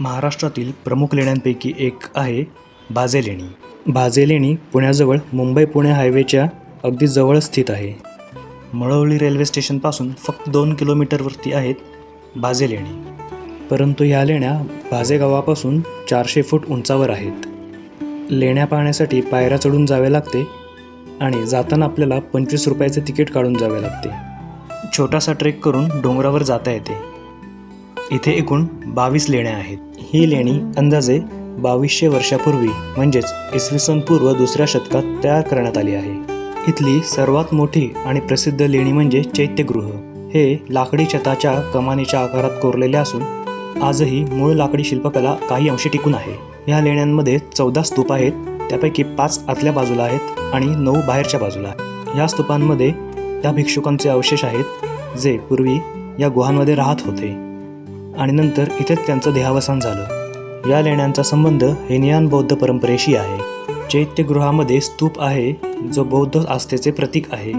महाराष्ट्रातील प्रमुख लेण्यांपैकी एक आहे भाजे लेणी भाजे लेणी पुण्याजवळ मुंबई पुणे हायवेच्या अगदी जवळ स्थित आहे. मळवली रेल्वे स्टेशनपासून फक्त दोन किलोमीटरवरती आहेत भाजे लेणी परंतु ह्या लेण्या भाजे गावापासून चारशे फूट उंचावर आहेत. लेण्या पाहण्यासाठी पायऱ्या चढून जावे लागते आणि जाताना आपल्याला पंचवीस रुपयाचे तिकीट काढून जावे लागते. छोटासा ट्रेक करून डोंगरावर जाता येते. इथे एकूण बावीस लेण्या आहेत. ही लेणी अंदाजे बावीसशे वर्षापूर्वी म्हणजेच इसवी सन पूर्व दुसऱ्या शतकात तयार करण्यात आली आहे. इथली सर्वात मोठी आणि प्रसिद्ध लेणी म्हणजे चैत्यगृह. हे लाकडी छताच्या कमानीच्या आकारात कोरलेले असून आजही मूळ लाकडी शिल्पकला काही अंशी टिकून आहे. ह्या लेण्यांमध्ये चौदा स्तूप आहेत त्यापैकी पाच आतल्या बाजूला आहेत आणि नऊ बाहेरच्या बाजूला या स्तूपांमध्ये त्या भिक्षुकांचे अवशेष आहेत जे पूर्वी या गुहांमध्ये राहत होते. आणि नंतर इथेच त्यांचं देहावसान झालं. या लेण्यांचा संबंध हेनियान बौद्ध परंपरेशी आहे. चैत्यगृहामध्ये स्तूप आहे जो बौद्ध आस्थेचे प्रतीक आहे.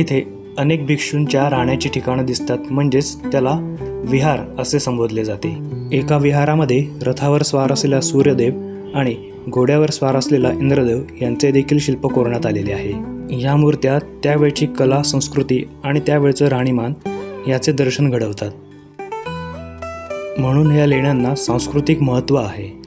इथे अनेक भिक्षूंच्या राहण्याची ठिकाणं दिसतात म्हणजेच त्याला विहार असे संबोधले जाते. एका विहारामध्ये रथावर स्वार असलेला सूर्यदेव आणि घोड्यावर स्वार असलेला इंद्रदेव यांचे देखील शिल्प कोरण्यात आलेले आहे. या मूर्त्या त्यावेळची कला संस्कृती आणि त्यावेळचं राहणीमान याचे दर्शन घडवतात. म्हणून या लेण्यांना सांस्कृतिक महत्त्व आहे.